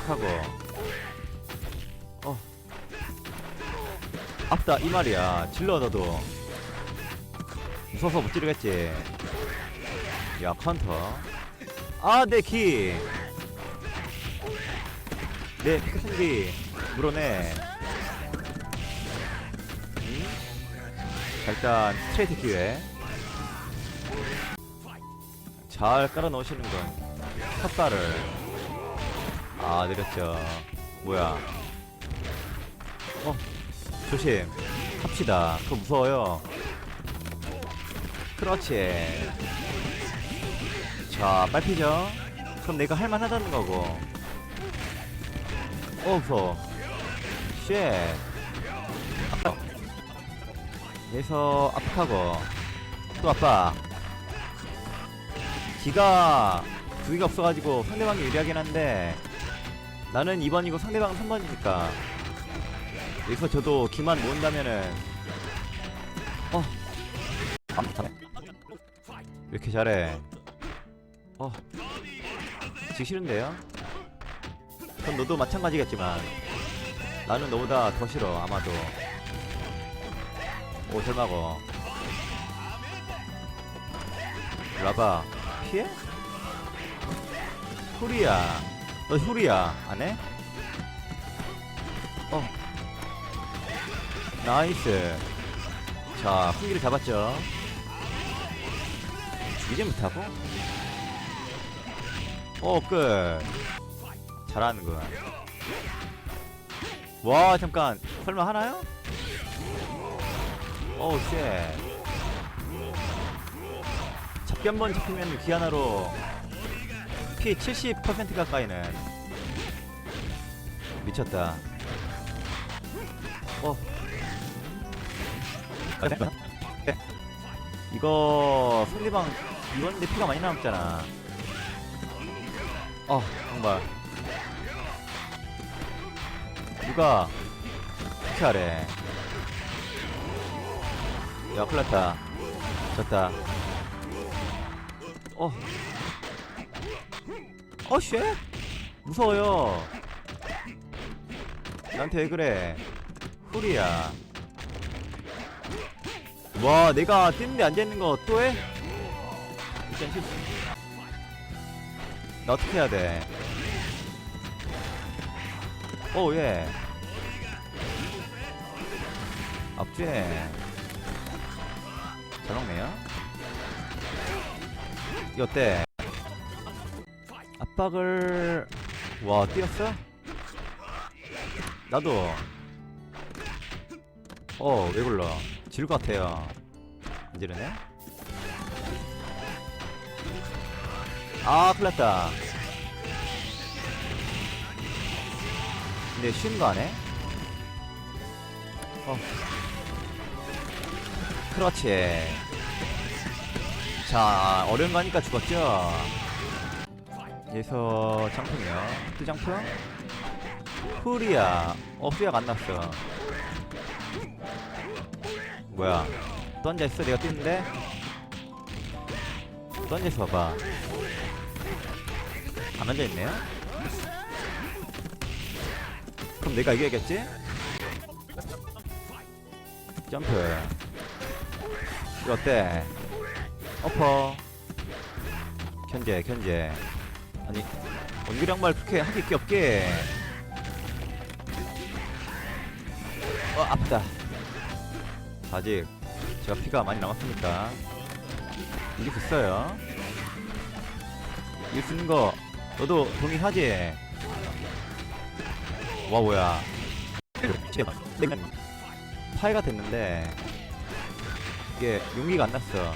압축하고. 어. 앞다 이 말이야. 질러 너도. 무서워서 못 찌르겠지. 야 카운터. 아내키내 피크생기 물어내. 음? 자, 일단 스트레이트 기회. 잘 깔아 넣으시는 건 삿발을 아 내렸죠. 뭐야? 어 조심. 합시다. 그거 무서워요. 그렇지. 자 빨피죠. 그럼 내가 할만하다는 거고. 어 무서워. 쉣. 아빠 여기서 압박하고. 또 아빠 기가 두 개가 없어가지고 상대방이 유리하긴 한데 나는 2번이고 상대방은 3번이니까. 여기서 저도 기만 모은다면은. 어. 아, 잘해 왜 이렇게 잘해? 어. 지기 싫은데요? 그럼 너도 마찬가지겠지만. 나는 너보다 더 싫어 아마도. 오 설마고 라바 피해? 후리야 너 후리야 안 해? 어. 나이스. 자 후기를 잡았죠. 이제 못하고? 어끝. 잘하는군. 와 잠깐. 설마 하나요? 오우 쉣. 잡기 한 번 잡히면 기아나로 피70% 가까이는 미쳤다. 어. 아, 네. 이거 상대방 내 피가 많이 남았잖아. 어 정말. 누가 어떻게 하래? 야 큰일났다. 졌다. 어 어쉣 무서워요 나한테 왜 그래 후리야 와 내가 뛰는데 앉아있는 거 또 해? 나 어떻게 해야 돼? 오 예. 앞뒤에 잘 먹네요. 이 어때? 압박을 와 뛰었어? 나도 어왜 굴러? 질 것 같아요. 안 지르네? 아 큰일났다 근데 쉬운 거 안해? 어 그렇지 자 어려운 거 하니까 죽었죠 여기서 장풍이요 또 장풍? 후리야. 어 후리아가 안 났어. 뭐야? 또 앉아있어? 내가 뛰는데? 또 앉아있어 봐봐. 안 앉아있네요? 그럼 내가 이겨야겠지? 점프. 이거 어때? 어퍼. 견제 견제 아니 원기랑 말 그렇게 하기 게 없게. 어 아프다. 아직 제가 피가 많이 남았으니까? 있어요. 이길 수 있는 거 너도 동의하지? 와 뭐야. 파이가 됐는데 이게 용기가 안 났어.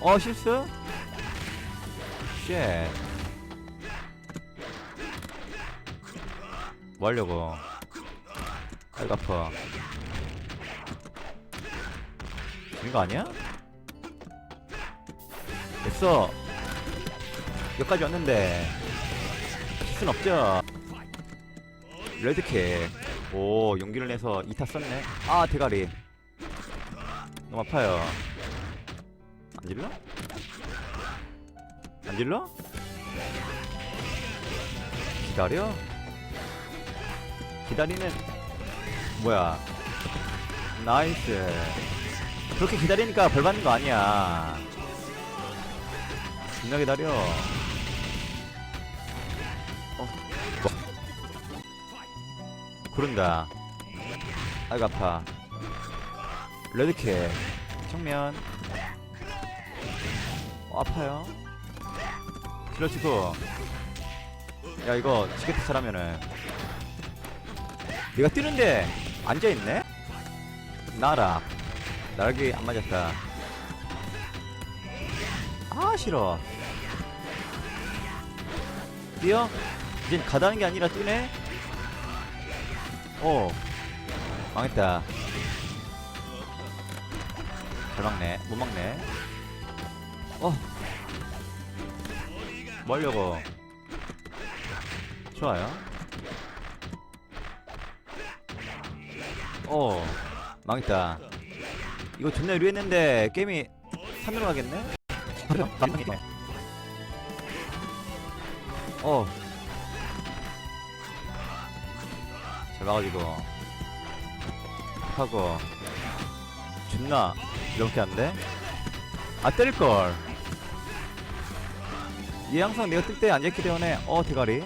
어 실수? 쉣 뭐 하려고? 아이고 아파 된거 아니야? 됐어. 여기까지 왔는데. 실수는 없죠? 레드킥 오 용기를 내서 2타 썼네. 아 대가리. 너무 아파요. 안 질러? 안 질러? 기다려? 기다리는 뭐야? 나이스. 그렇게 기다리니까 벌 받는 거 아니야. 존나 기다려. 어, 뭐. 구른다. 아이고 아파. 레드캣 정면. 어, 아파요. 질러치고. 야 이거 지게트 잘하면은. 내가 뛰는데 앉아있네? 나라. 날개 안 맞았다. 아 싫어. 뛰어? 이젠 가다는 게 아니라 뛰네? 어 망했다. 잘 막네. 못 막네. 어 뭐하려고 좋아요 어 망했다 이거 존나 유리했는데 게임이 3으로 가겠네? 어. 잘 막아주고. 하고. 존나 이렇게 한데? 아, 때릴걸. 얘 항상 내가 뜰때 앉아있기 때문에, 어, 대가리.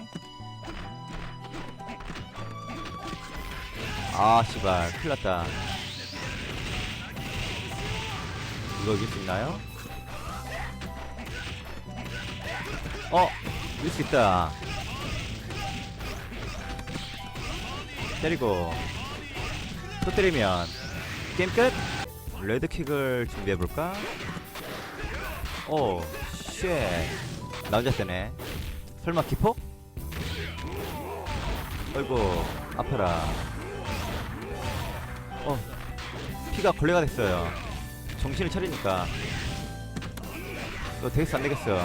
아, 씨발. 큰일 났다. 이거 이길 수 있나요? 어! 이길 수 있다. 때리고. 또 때리면. 게임 끝! 레드킥을 준비해볼까? 오, 쉣. 나 혼자 뜨네. 설마 기폭? 어이구, 아파라. 어, 피가 걸레가 됐어요. 정신을 차리니까. 너 데이스 안 되겠어.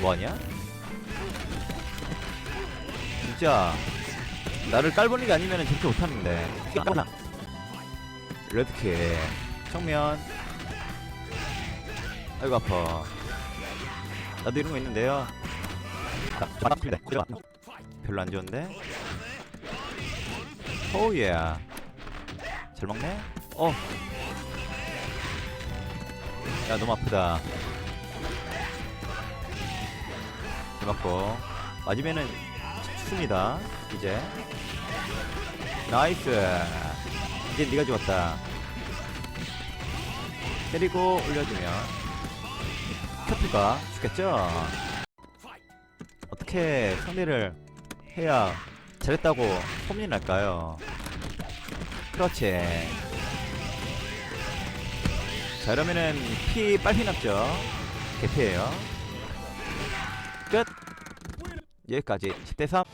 뭐하냐? 진짜 나를 깔보는 게 아니면 저렇게 못하는데. 까나. 레드킥 정면. 아이고 아파. 나도 이런 거 있는데요. 별로 안 좋은데. 오예. 잘 먹네. 어. 야 너무 아프다. 잘 맞고 맞으면은 죽습니다. 이제 나이스. 이제 네가 죽었다. 때리고 올려주면 큐트가 죽겠죠? 어떻게 상대를 해야 잘했다고 소문이 날까요? 그렇지. 자, 이러면은 피 빨리 났죠? 개피에요. 끝! 여기까지 10대3